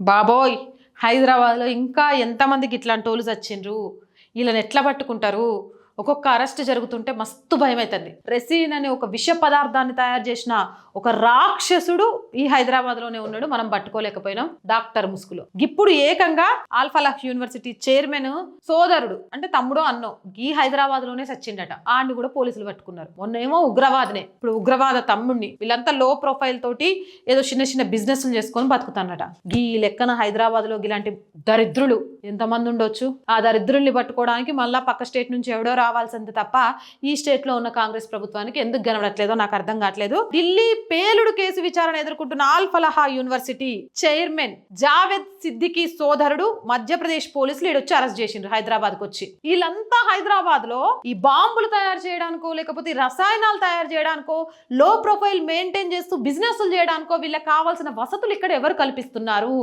బాబోయ్ హైదరాబాద్లో ఇంకా ఎంతమందికి ఇట్లాంటి టోలు చచ్చిండ్రు? వీళ్ళని ఎట్లా పట్టుకుంటారు? ఒక్కొక్క అరెస్ట్ జరుగుతుంటే మస్తు భయం అవుతుంది రెసిన్ అనే ఒక విష పదార్థాన్ని తయారు చేసిన ఒక రాక్షసుడు ఈ హైదరాబాద్లోనే ఉన్నాడు. మనం పట్టుకోలేకపోయినాం. డాక్టర్ ముసుగులో. ఇప్పుడు ఏకంగా ఆల్ఫలాక్ యూనివర్సిటీ చైర్మన్ సోదరుడు అంటే తమ్ముడో అన్నో ఈ హైదరాబాద్లోనే సచ్చిండట. ఆడిని కూడా పోలీసులు పట్టుకున్నారు. మొన్నేమో ఉగ్రవాదనే. ఇప్పుడు ఉగ్రవాద తమ్ముడిని వీళ్ళంతా లో ప్రొఫైల్ తోటి ఏదో చిన్న చిన్న బిజినెస్లు చేసుకొని బతుకుతానట. ఈ లెక్కన హైదరాబాద్లో ఇలాంటి దరిద్రులు ఎంతమంది ఉండొచ్చు? ఆ దరిద్రుల్ని పట్టుకోవడానికి మళ్ళా పక్క స్టేట్ నుంచి ఎవడో రావాల్సింది తప్ప ఈ స్టేట్లో ఉన్న కాంగ్రెస్ ప్రభుత్వానికి ఎందుకు కనబడట్లేదో నాకు అర్థం కావట్లేదు. ఢిల్లీ పేలుడు కేసు విచారణ ఎదుర్కొంటున్న ఆల్ఫలహా యూనివర్సిటీ చైర్మన్ జావేద్ సిద్దికి సోదరుడు మధ్యప్రదేశ్ పోలీసులు ఈడొచ్చి అరెస్ట్ చేసిండ్రు హైదరాబాద్కి వచ్చి. వీళ్ళంతా హైదరాబాద్లో ఈ బాంబులు తయారు చేయడానికో లేకపోతే రసాయనాలు తయారు చేయడానికో లో ప్రొఫైల్ మెయింటైన్ చేస్తూ బిజినెస్లు చేయడానికో వీళ్ళకి కావాల్సిన వసతులు ఇక్కడ ఎవరు కల్పిస్తున్నారు?